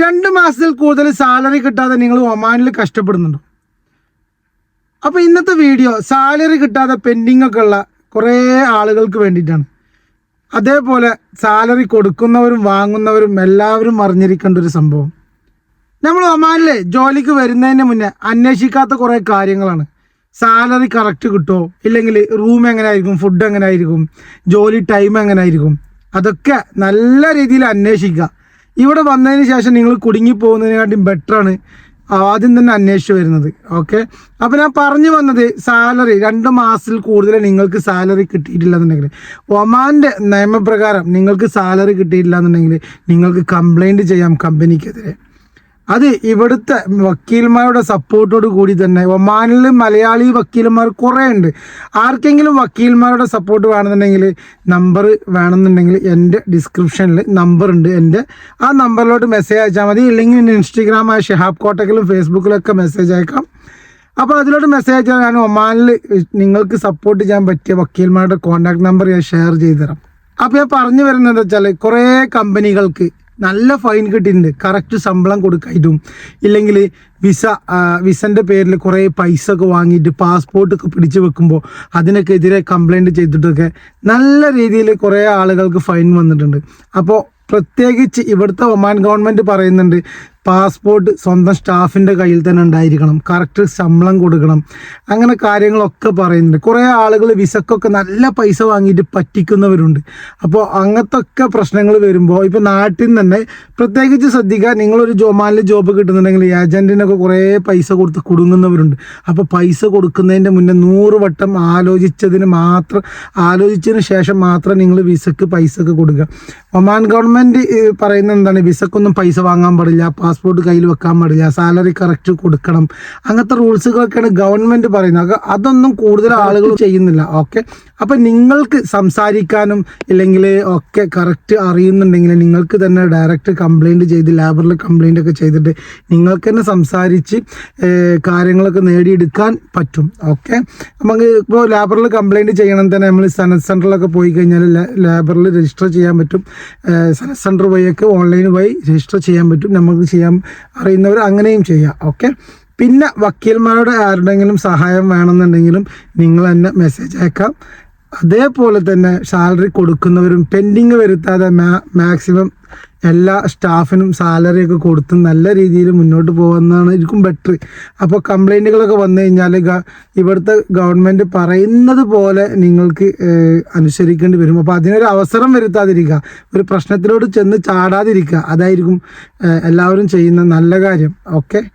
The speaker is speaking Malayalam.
രണ്ട് മാസത്തിൽ കൂടുതൽ സാലറി കിട്ടാതെ നിങ്ങൾ ഒമാനിൽ കഷ്ടപ്പെടുന്നുണ്ടോ? അപ്പോൾ ഇന്നത്തെ വീഡിയോ സാലറി കിട്ടാതെ പെൻഡിങ് ഒക്കെ ഉള്ള കുറേ ആളുകൾക്ക് വേണ്ടിയിട്ടാണ്. അതേപോലെ സാലറി കൊടുക്കുന്നവരും വാങ്ങുന്നവരും എല്ലാവരും അറിഞ്ഞിരിക്കേണ്ട ഒരു സംഭവം. നമ്മൾ ഒമാനിലെ ജോലിക്ക് വരുന്നതിന് മുന്നേ അന്വേഷിക്കാത്ത കുറേ കാര്യങ്ങളാണ്. സാലറി കറക്റ്റ് കിട്ടുമോ? ഇല്ലെങ്കിൽ റൂം എങ്ങനെ ആയിരിക്കും ഫുഡ് എങ്ങനെ ആയിരിക്കും ജോലി ടൈം എങ്ങനെ ആയിരിക്കും അതൊക്കെ നല്ല രീതിയിൽ അന്വേഷിക്കുക. ഇവിടെ വന്നതിന് ശേഷം നിങ്ങൾ കുടുങ്ങി പോകുന്നതിനെക്കാട്ടും ബെറ്ററാണ് ആദ്യം തന്നെ അന്വേഷിച്ച് വരുന്നത് ഓക്കെ അപ്പോൾ ഞാൻ പറഞ്ഞു വന്നത് സാലറി രണ്ട് മാസത്തിൽ കൂടുതൽ നിങ്ങൾക്ക് സാലറി കിട്ടിയിട്ടില്ല എന്നുണ്ടെങ്കിൽ ഒമാന്റെ നിയമപ്രകാരം നിങ്ങൾക്ക് സാലറി കിട്ടിയിട്ടില്ല എന്നുണ്ടെങ്കിൽ നിങ്ങൾക്ക് കംപ്ലൈന്റ് ചെയ്യാം കമ്പനിക്കെതിരെ അത് ഇവിടുത്തെ വക്കീൽമാരുടെ സപ്പോർട്ടോട് കൂടി തന്നെ. ഒമാനിൽ മലയാളി വക്കീൽമാർ കുറേ ഉണ്ട്. ആർക്കെങ്കിലും വക്കീൽമാരുടെ സപ്പോർട്ട് വേണമെന്നുണ്ടെങ്കിൽ നമ്പർ വേണമെന്നുണ്ടെങ്കിൽ എന്റെ ഡിസ്ക്രിപ്ഷനിൽ നമ്പർ ഉണ്ട് എന്റെ. ആ നമ്പറിലോട്ട് മെസ്സേജ് അയച്ചാൽ മതി. ഇല്ലെങ്കിൽ എന്റെ ഇൻസ്റ്റഗ്രാമായ ഷെഹാബ് കോട്ടക്കിലും ഫേസ്ബുക്കിലൊക്കെ മെസ്സേജ് അയക്കാം. അപ്പോൾ അതിലോട്ട് മെസ്സേജ് അയച്ചാൽ ഞാൻ ഒമാനിൽ നിങ്ങൾക്ക് സപ്പോർട്ട് ചെയ്യാൻ പറ്റിയ വക്കീൽമാരുടെ കോൺടാക്ട് നമ്പർ ഞാൻ ഷെയർ ചെയ്തു തരാം അപ്പോൾ ഞാൻ പറഞ്ഞു വരുന്നത് വെച്ചാൽ കുറേ കമ്പനികൾക്ക് നല്ല ഫൈൻ കിട്ടിയിട്ടുണ്ട്. കറക്റ്റ് ശമ്പളം കൊടുക്കായിട്ടും. ഇല്ലെങ്കിൽ വിസ വിസന്റെ പേരിൽ കുറേ പൈസ ഒക്കെ വാങ്ങിയിട്ട് പാസ്പോർട്ടൊക്കെ പിടിച്ചു വെക്കുമ്പോൾ അതിനൊക്കെ എതിരെ കംപ്ലൈന്റ് ചെയ്തിട്ടൊക്കെ നല്ല രീതിയിൽ കുറേ ആളുകൾക്ക് ഫൈൻ വന്നിട്ടുണ്ട്. അപ്പോൾ പ്രത്യേകിച്ച് ഇവിടുത്തെ ഒമാൻ ഗവൺമെന്റ് പറയുന്നുണ്ട് പാസ്പോർട്ട് സ്വന്തം സ്റ്റാഫിന്റെ കയ്യിൽ തന്നെ ഉണ്ടായിരിക്കണം. കറക്റ്റ് ശമ്പളം കൊടുക്കണം. അങ്ങനെ കാര്യങ്ങളൊക്കെ പറയുന്നുണ്ട്. കുറേ ആളുകൾ വിസക്കൊക്കെ നല്ല പൈസ വാങ്ങിയിട്ട് പറ്റിക്കുന്നവരുണ്ട്. അപ്പോൾ അങ്ങനത്തെ ഒക്കെ പ്രശ്നങ്ങൾ വരുമ്പോൾ ഇപ്പോൾ നാട്ടിൽ നിന്ന് തന്നെ പ്രത്യേകിച്ച് ശ്രദ്ധിക്കുക നിങ്ങളൊരു ജോമാലിൽ ജോബ് കിട്ടുന്നുണ്ടെങ്കിൽ ഏജന്റിനൊക്കെ കുറേ പൈസ കൊടുത്ത് കുടുങ്ങുന്നവരുണ്ട്. അപ്പോൾ പൈസ കൊടുക്കുന്നതിന്റെ മുന്നേ നൂറ് വട്ടം ആലോചിച്ചതിന് മാത്രം ആലോചിച്ചതിന് ശേഷം മാത്രം നിങ്ങൾ വിസക്ക് പൈസ ഒക്കെ കൊടുക്കുക. ഒമാൻ ഗവൺമെന്റ് പറയുന്നത് എന്താണ്? വിസക്കൊന്നും പൈസ വാങ്ങാൻ പാടില്ല. പാസ്പോർട്ട് കയ്യിൽ വെക്കാൻ പാടില്ല. സാലറി കറക്റ്റ് കൊടുക്കണം. അങ്ങനത്തെ റൂൾസുകളൊക്കെയാണ് ഗവൺമെന്റ് പറയുന്നത്. അതൊന്നും കൂടുതൽ ആളുകൾ ചെയ്യുന്നില്ല. ഓക്കെ അപ്പം നിങ്ങൾക്ക് സംസാരിക്കാനും ഇല്ലെങ്കിൽ ഒക്കെ കറക്റ്റ് അറിയുന്നുണ്ടെങ്കിൽ നിങ്ങൾക്ക് തന്നെ ഡയറക്റ്റ് കംപ്ലൈന്റ് ചെയ്ത് ലേബറിൽ കംപ്ലൈന്റ് ഒക്കെ ചെയ്തിട്ട് നിങ്ങൾക്ക് തന്നെ സംസാരിച്ച് കാര്യങ്ങളൊക്കെ നേടിയെടുക്കാൻ പറ്റും. ഓക്കെ നമുക്ക് ഇപ്പോൾ ലേബറിൽ കംപ്ലൈന്റ് ചെയ്യണം തന്നെ നമ്മൾ സനത് സെന്ററിലൊക്കെ പോയി കഴിഞ്ഞാൽ ലേബറിൽ രജിസ്റ്റർ ചെയ്യാൻ പറ്റും. സനത് സെന്റർ വഴിയൊക്കെ ഓൺലൈൻ വഴി രജിസ്റ്റർ ചെയ്യാൻ പറ്റും. നമുക്ക് ചെയ്യാൻ അറിയുന്നവർ അങ്ങനെയും ചെയ്യാം ഓക്കെ പിന്നെ വക്കീൽമാരുടെ ആരുടെങ്കിലും സഹായം വേണമെന്നുണ്ടെങ്കിലും നിങ്ങൾ തന്നെ മെസ്സേജ് അയക്കാം. അതേപോലെ തന്നെ സാലറി കൊടുക്കുന്നവരും പെൻഡിങ് വരുത്താതെ മാക്സിമം എല്ലാ സ്റ്റാഫിനും സാലറി ഒക്കെ കൊടുത്ത് നല്ല രീതിയിൽ മുന്നോട്ട് പോകുന്നതാണ് ഇരിക്കും ബെറ്റർ അപ്പോൾ കംപ്ലൈന്റുകളൊക്കെ വന്നു കഴിഞ്ഞാൽ ഇവിടുത്തെ ഗവൺമെന്റ് പറയുന്നത് പോലെ നിങ്ങൾക്ക് അനുസരിക്കേണ്ടി വരും. അപ്പോൾ അതിനൊരു അവസരം വരുത്താതിരിക്കുക. ഒരു പ്രശ്നത്തിലോട്ട് ചെന്ന് ചാടാതിരിക്കുക. അതായിരിക്കും എല്ലാവരും ചെയ്യുന്ന നല്ല കാര്യം. ഓക്കെ